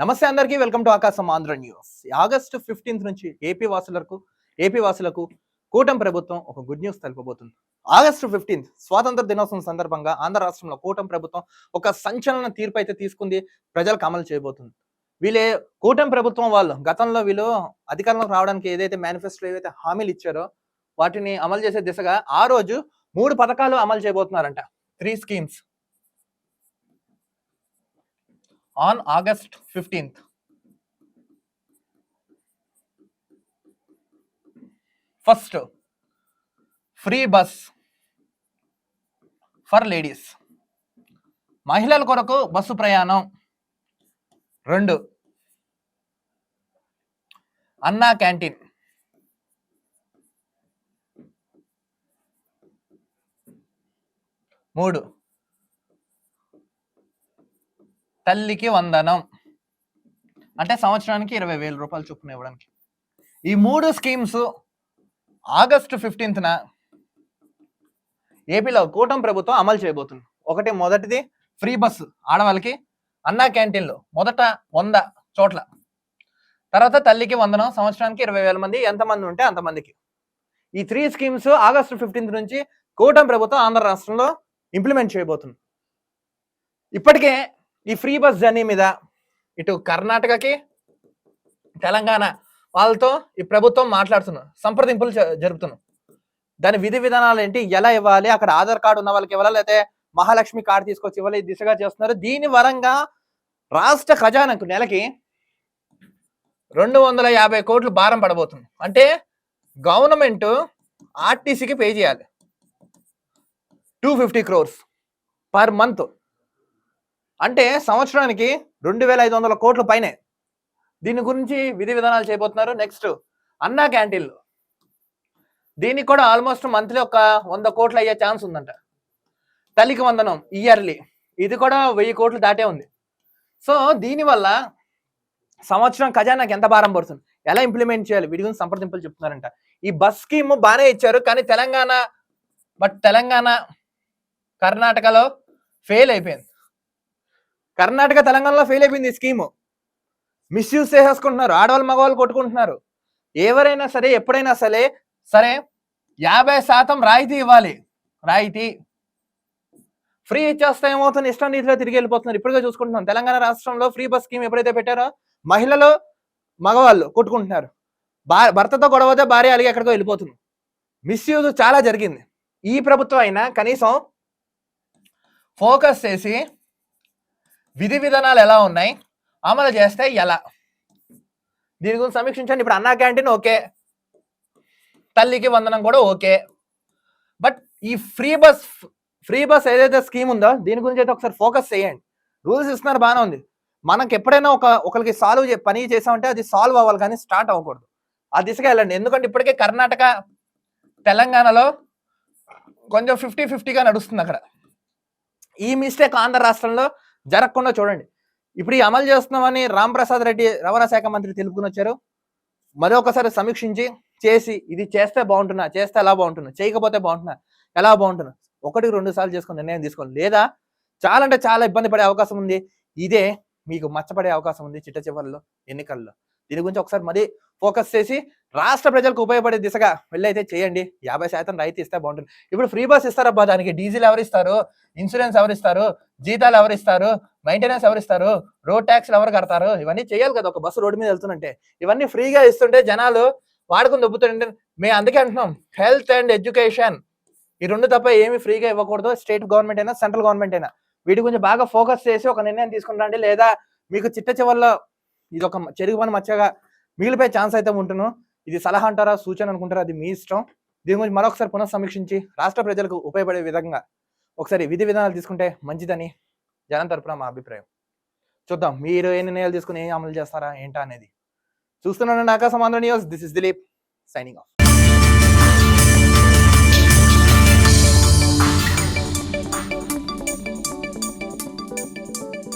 నమస్తే అందరికీ welcome to Akasam Andhra news. August fifteenth నుంచి ఏపీ వాసులకు ఏపీ వాసులకు కూటమి ప్రభుత్వం ఒక గుడ్ న్యూస్ తెలుపబోతుంది. ఆగస్టు ఫిఫ్టీన్త్ స్వాతంత్ర దినోత్సవం సందర్భంగా ఆంధ్ర రాష్ట్రంలో కూటమి ప్రభుత్వం ఒక సంచలన తీర్పు అయితే తీసుకుంది ప్రజలకు అమలు చేయబోతుంది. వీళ్ళే కూటమి ప్రభుత్వం వాళ్ళు గతంలో వీళ్ళు అధికారంలోకి రావడానికి ఏదైతే మేనిఫెస్టో ఏదైతే హామీలు ఇచ్చారో వాటిని అమలు చేసే దిశగా ఆ రోజు మూడు పథకాలు అమలు చేయబోతున్నారంట. Three schemes on August fifteenth. First free bus for ladies. మహిళల కొరకు బస్సు ప్రయాణం. రెండు అన్నా క్యాంటీన్. మూడు తల్లికి వందనం. అంటే సంవత్సరానికి ఇరవై వేల రూపాయలు చొప్పున ఇవ్వడానికి. ఈ మూడు స్కీమ్స్ ఆగస్టు ఫిఫ్టీన్త్న ఏపీలో కూటమి ప్రభుత్వం అమలు చేయబోతుంది. ఒకటి మొదటిది ఫ్రీ బస్సు ఆడవాళ్ళకి అన్నా క్యాంటీన్లో మొదట వంద చోట్ల. తర్వాత తల్లికి వందనం సంవత్సరానికి ఇరవై వేల మంది. ఎంతమంది ఉంటే అంతమందికి ఈ త్రీ స్కీమ్స్ ఆగస్టు ఫిఫ్టీన్త్ నుంచి కూటమి ప్రభుత్వం ఆంధ్ర రాష్ట్రంలో ఇంప్లిమెంట్ చేయబోతుంది. ఇప్పటికే ఈ ఫ్రీ బస్ జర్నీ మీద ఇటు కర్ణాటకకి తెలంగాణ వాళ్ళతో ఈ ప్రభుత్వం మాట్లాడుతున్నాం సంప్రదింపులు జ- జరుపుతున్నాం దాని విధి విధానాలు ఏంటి? ఎలా ఇవ్వాలి? అక్కడ ఆధార్ కార్డు ఉన్న వాళ్ళకి ఇవ్వాలి? లేకపోతే మహాలక్ష్మి కార్డు తీసుకొచ్చి ఇవ్వాలి? ఈ దిశగా చేస్తున్నారు. దీని వరంగా రాష్ట్ర ఖజానాకు నెలకి రెండు వందల యాభై కోట్లు భారం పడబోతుంది. అంటే గవర్నమెంట్ ఆర్టీసీకి పే చేయాలి. Two fifty crores per month. అంటే సంవత్సరానికి రెండు వేల ఐదు వందల కోట్ల పైనే. దీని గురించి విధి విధానాలు చేయబోతున్నారు. నెక్స్ట్ అన్నా క్యాంటీన్లు. దీనికి కూడా ఆల్మోస్ట్ మంత్లీ ఒక వంద కోట్లు అయ్యే ఛాన్స్ ఉందంట. తల్లికి వందనం ఇయర్లీ ఇది కూడా వెయ్యి కోట్లు దాటే ఉంది. సో దీనివల్ల సంవత్సరం ఖజానాకి ఎంత భారం పడుతుంది? ఎలా ఇంప్లిమెంట్ చేయాలి? వీటి గురించి సంప్రదింపులు చెప్తున్నారంట. ఈ బస్ స్కీమ్ బాగానే ఇచ్చారు కానీ తెలంగాణ బట్ తెలంగాణ కర్ణాటకలో ఫెయిల్ అయిపోయింది. కర్ణాటక తెలంగాణలో ఫెయిల్ అయిపోయింది ఈ స్కీము మిస్యూజ్ చేసేసుకుంటున్నారు. ఆడవాళ్ళు మగవాళ్ళు కొట్టుకుంటున్నారు. ఎవరైనా సరే ఎప్పుడైనా సరే సరే యాభై శాతం రాయితీ ఇవ్వాలి. రాయితీ. ఫ్రీ ఇచ్చేస్తే ఏమవుతుంది? ఇష్టం రీతిలో తిరిగి వెళ్ళిపోతున్నారు. ఇప్పటికే చూసుకుంటున్నాం. తెలంగాణ రాష్ట్రంలో ఫ్రీ బస్ స్కీమ్ ఎప్పుడైతే పెట్టారో మహిళలు మగవాళ్ళు కొట్టుకుంటున్నారు. భర్తతో గొడవతే భార్య అలిగి ఎక్కడికో వెళ్ళిపోతుంది. మిస్యూజ్ చాలా జరిగింది. ఈ ప్రభుత్వం అయినా కనీసం ఫోకస్ చేసి విధి విధానాలు ఎలా ఉన్నాయి? అమలు చేస్తే ఎలా? దీని గురించి సమీక్షించండి. ఇప్పుడు అన్నా క్యాంటీన్ ఓకే. తల్లికి వందనం కూడా ఓకే. బట్ ఈ ఫ్రీ బస్ ఫ్రీ బస్ ఏదైతే స్కీమ్ ఉందో దీని గురించి అయితే ఒకసారి ఫోకస్ చేయండి. రూల్స్ ఇస్తున్నారు బాగానే ఉంది. మనకి ఎప్పుడైనా ఒక ఒకరికి సాల్వ్ పని చేసామంటే అది సాల్వ్ అవ్వాలి కానీ స్టార్ట్ అవ్వకూడదు. ఆ దిశగా వెళ్ళండి. ఎందుకంటే ఇప్పటికే కర్ణాటక తెలంగాణలో కొంచెం ఫిఫ్టీ ఫిఫ్టీగా నడుస్తుంది అక్కడ. ఈ మిస్టేక్ ఆంధ్ర రాష్ట్రంలో జరగకుండా చూడండి. ఇప్పుడు ఈ అమలు చేస్తున్నామని రాంప్రసాద్ రెడ్డి రవాణా శాఖ మంత్రి తెలుపుకుని వచ్చారు. మరొకసారి సమీక్షించి చేసి ఇది చేస్తే బాగుంటున్నా చేస్తే ఎలా బాగుంటున్నా చేయకపోతే బాగుంటున్నా ఎలా బాగుంటున్నా ఒకటి రెండు సార్లు చేసుకుని నిర్ణయం తీసుకోండి. లేదా చాలా అంటే చాలా ఇబ్బంది పడే అవకాశం ఉంది. ఇదే మీకు మచ్చపడే అవకాశం ఉంది చిట్ట చివరిలో ఎన్నికల్లో. దీని గురించి ఒకసారి మరీ ఫోకస్ చేసి రాష్ట్ర ప్రజలకు ఉపయోగపడే దిశగా వెళ్ళైతే చేయండి. యాభై శాతం రైతు ఇస్తే బాగుంటుంది ఇప్పుడు ఫ్రీ బస్ ఇస్తారబ్బా దానికి. డీజిల్ ఎవరిస్తారు ఇన్సూరెన్స్ ఎవరిస్తారు జీతాలు ఎవరిస్తారు మెయింటెనెన్స్ ఎవరిస్తారు రోడ్ ట్యాక్స్లు ఎవరు కడతారు? ఇవన్నీ చేయాలి కదా. ఒక బస్సు రోడ్డు మీద వెళ్తుంటే ఇవన్నీ ఫ్రీగా ఇస్తుంటే జనాలు వాడుకుని దొబ్బుతుంటే మేము అందుకే అంటున్నాం. హెల్త్ అండ్ ఎడ్యుకేషన్ ఈ రెండు తప్ప ఏమి ఫ్రీగా ఇవ్వకూడదు. స్టేట్ గవర్నమెంట్ అయినా సెంట్రల్ గవర్నమెంట్ అయినా. వీటి గురించి బాగా ఫోకస్ చేసి ఒక నిర్ణయం తీసుకుంటారండి లేదా మీకు చిట్ట చివరిలో ఇది ఒక చెరుగు పని మచ్చగా మిగిలిపోయే ఛాన్స్ అయితే ఉంటును ఇది సలహా అంటారా సూచన అనుకుంటారా అది మీ ఇష్టం. దీని గురించి మరొకసారి పునః సమీక్షించి రాష్ట్ర ప్రజలకు ఉపయోగపడే విధంగా ఒకసారి విధి విధానాలు తీసుకుంటే మంచిదని జనం తరపున మా అభిప్రాయం. చూద్దాం మీరు ఏ నిర్ణయాలు తీసుకుని ఏం అమలు చేస్తారా ఏంటా అనేది. చూస్తున్నాను Akasam Andhra news. This is Dilip signing off.